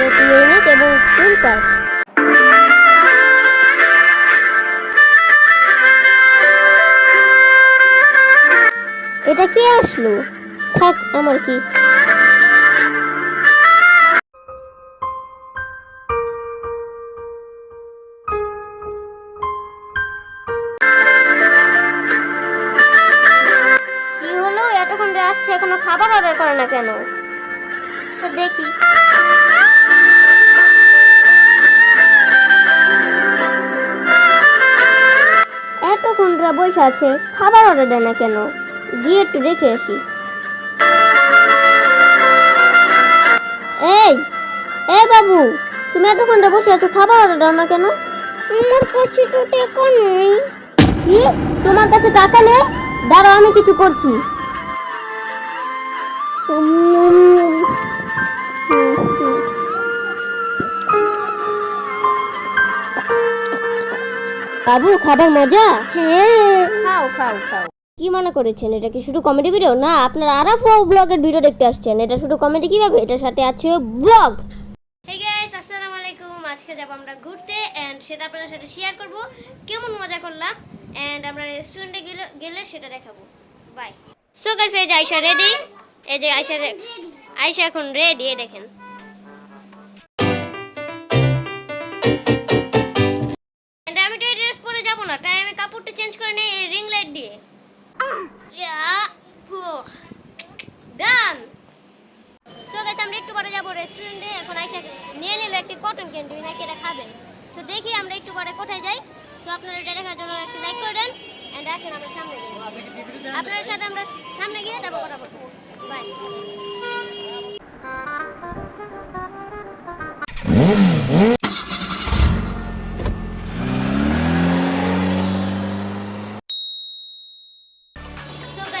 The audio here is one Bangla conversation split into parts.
ইউনিক এবং সিম্পল এটা কে আসলো? থাক, আমার কি? আসছে, এখনও খাবার অর্ডার করে না কেন? তো দেখি। ধরে বসে আছে খাবার অর্ডার দেয় না কেন? গিয়ে একটু দেখে আসি। এই এই বাবু তুমি এতক্ষণ ধরে বসে আছো খাবার অর্ডার দাও না কেন? আমার কাছে তো টাকা নেই। কি? তোমার কাছে টাকা নেই? দাঁড়াও আমি কিছু করছি। বাবু খাবার মজা? হ্যাঁ। খাও খাও খাও। কি মনে করেছেন এটা কি শুধু কমেডি ভিডিও না আপনারা আরাফো ব্লগের ভিডিও দেখতে আসছেন। এটা শুধু কমেডি কীভাবে? এটার সাথে আছে ব্লগ হে গাইস আসসালামু আলাইকুম। আজকে যাব আমরা ঘুরতে এন্ড সেটা আপনাদের সাথে শেয়ার করব। কেমন মজা করলাম? এন্ড আমরা রেস্টুরেন্টে গেলে গেলে সেটা দেখাবো। বাই সো গাইস এই যে আয়শা রেডি এই যে আয়শা আয়শা এখন রেডি এই দেখেন। কাপড়টা চেঞ্জ করে নেই এই রিং লাইট দিয়ে। ডান। তো গাইস আমরা একটু পরে যাব রেস্টুরেন্টে এখন আইসা নিয়ে নিল একটি কটন ক্যান্ডি নাকি এটা খাবে? সো দেখি আমরা একটু পরে কোথায় যাই। সো আপনারা এটা দেখার জন্য একটু লাইক করে দেন। এন্ড আসেন আমরা সামনে যাই আপনার সাথে আমরা সামনে গিয়ে তারপর কথা বলব। বাই তো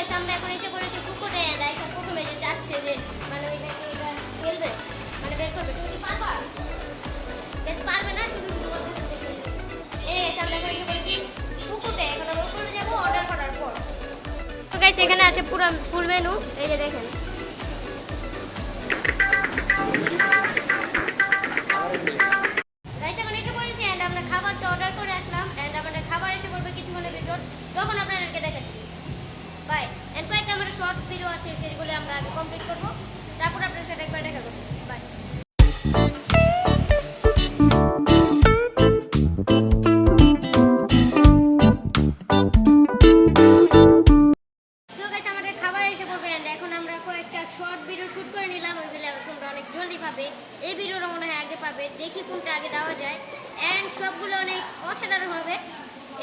গাইস আমরা এখন এসে পড়েছি পুকুরে এন্ড প্রথমে যে যাচ্ছে যে মানে ওই নাকি ওইটা মানে বের করবে। তুমি পারবা? পারবে না আমরা এখন আছে পুরো ফুল মেনু এই যে দেখেন। খাবারটা অর্ডার করে আসলাম। এন্ড আমাদের খাবার এসে পড়বে কিছুক্ষণের ভিতর তখন আপনাদেরকে দেখাচ্ছি বাই এন্ড কয়েকটা আমার শর্ট ভিডিও আছে, সেগুলো আমরা আগে কমপ্লিট করব। তারপর আপনার সাথে একবার দেখা করব। বাই এই ভিডিওটা মনে হয় আগে পাবে। দেখি কোনটা আগে দেওয়া যায়। এন্ড সবগুলো অনেক অসাধারণ হবে।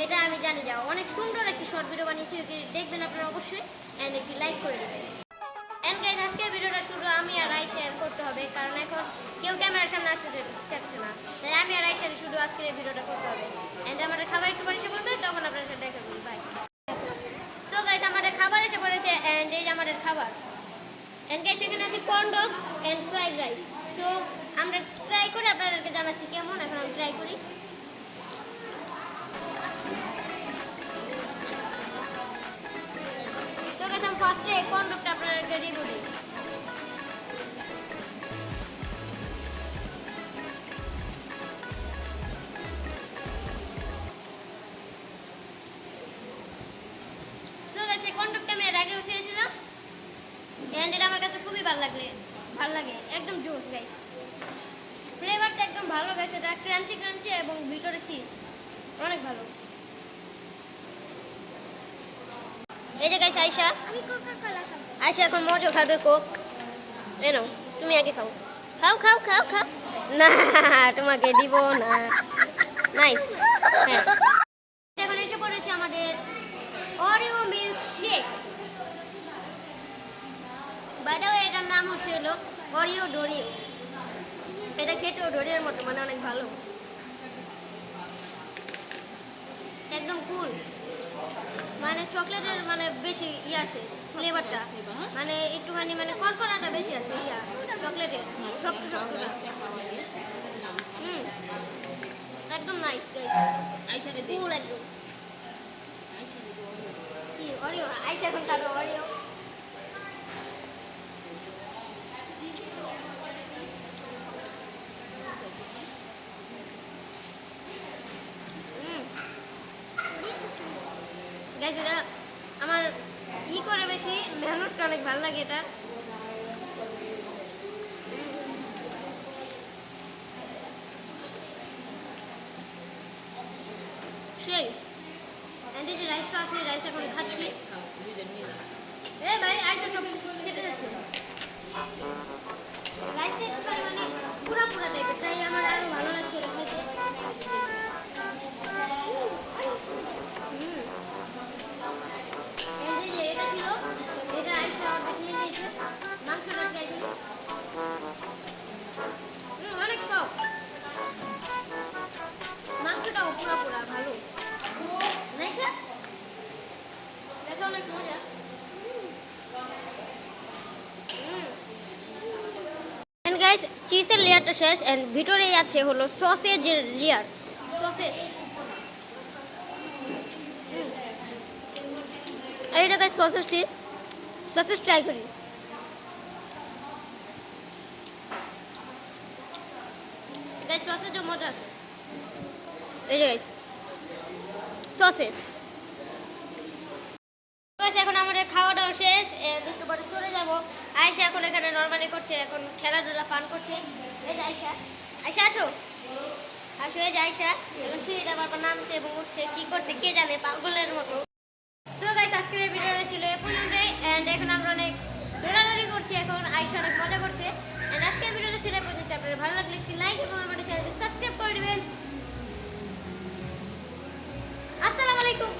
এটা আমি জানি যাও অনেক সুন্দর একটি শর্ট ভিডিও বানিয়েছি দেখবেন আপনারা অবশ্যই এন্ড একটি লাইক করে দেবেন। এন্ড গাইস আজকে ভিডিওটা শুরু আমি আর আই শেয়ার করতে হবে, কারণ এখন কেউ ক্যামেরার সামনে আসতে চাচ্ছে না। তাই আমি আর আই শেয়ার শুধু আজকের এই ভিডিওটা করতে হবে। এন্ড আমাদের খাবার একটু পরে এসে পড়বে তখন আপনাদের সাথে দেখা করব। বাই তো গাইস আমাদের খাবার এসে পড়েছে এন্ড এই যে আমাদের খাবার। এন্ড গাইস এখানে আছে corn dog and fried rice so আমরা ট্রাই করে আপনাদেরকে জানাচ্ছি কেমন, এখন আমি ট্রাই করি। ফার্স্টে কর্ন ডগটা আপনাদেরকে কর্ন ডগটা আমি এর আগেও খেয়েছিলাম এন্ড আমার কাছে খুবই ভালো লাগলে, ভালো একদম জুস গাইস ফ্লেভারটা একদম ভালো গাইস এটা ক্রাঞ্চি ক্রাঞ্চি এবং ভিতরে চিজ অনেক ভালো। এই যে কোলা খাব। আয়শা এখন মজো খাবে কোক এই নাও তুমি আগে খাও। খাও খাও খাও খাও। না তোমাকে দিব না। নাইস হ্যাঁ। এখন এসে পড়েছে আমাদের Oreo milkshake by the এটার নাম হচ্ছে হলো অরিও ডোরিও এটা খেতেও ডোরিওর মতো মানে অনেক ভালো একদম কুল মানে চকলেটের মানে বেশি ইয়ে আসে ফ্লেভারটা মানে একটুখানি মানে কড়কড়াটা বেশি আসে ইয়া চকলেটের শক্ত শক্তটা হুম একদম নাইস গাইস কুল একদম কি অরিও আইসা এখন খাবে অরিও ঢেঁড়সটা অনেক ভালো লাগে এটা। চিজের লেয়ারটা শেষ এন্ড ভিতরেই আছে হলো সসেজের লেয়ার সসেজ এই যে গাইস সসেজটি সসেজ ট্রাই করি। গাইস মজা আছে। এই যে সসেজ এখন আমাদের খাওয়া দাওয়া শেষ একটু পরে চলে যাব। আয়শা এখন এখানে নর্মালি করছে, এখন খেলাধুলা পান করছে। আয়শা। আসো। আসো, এই যে আয়শা। এখন নামছে এবং উঠছে। কি করছে, কে জানে, পাগলের মতো। তো গাইস আজকের এই ভিডিওটা ছিল এ পর্যন্তই। এন্ড এখন আমরা অনেক দৌড়াদৌড়ি করছি। এখন আয়শা অনেক মজা করছে। এন্ড আজকের ভিডিওটা ছিল এ পর্যন্ত ভালো লাগলে একটি লাইক এবং আমাদের চ্যানেলটি সাবস্ক্রাইব করে দিবেন। আসসালামু আলাইকুম।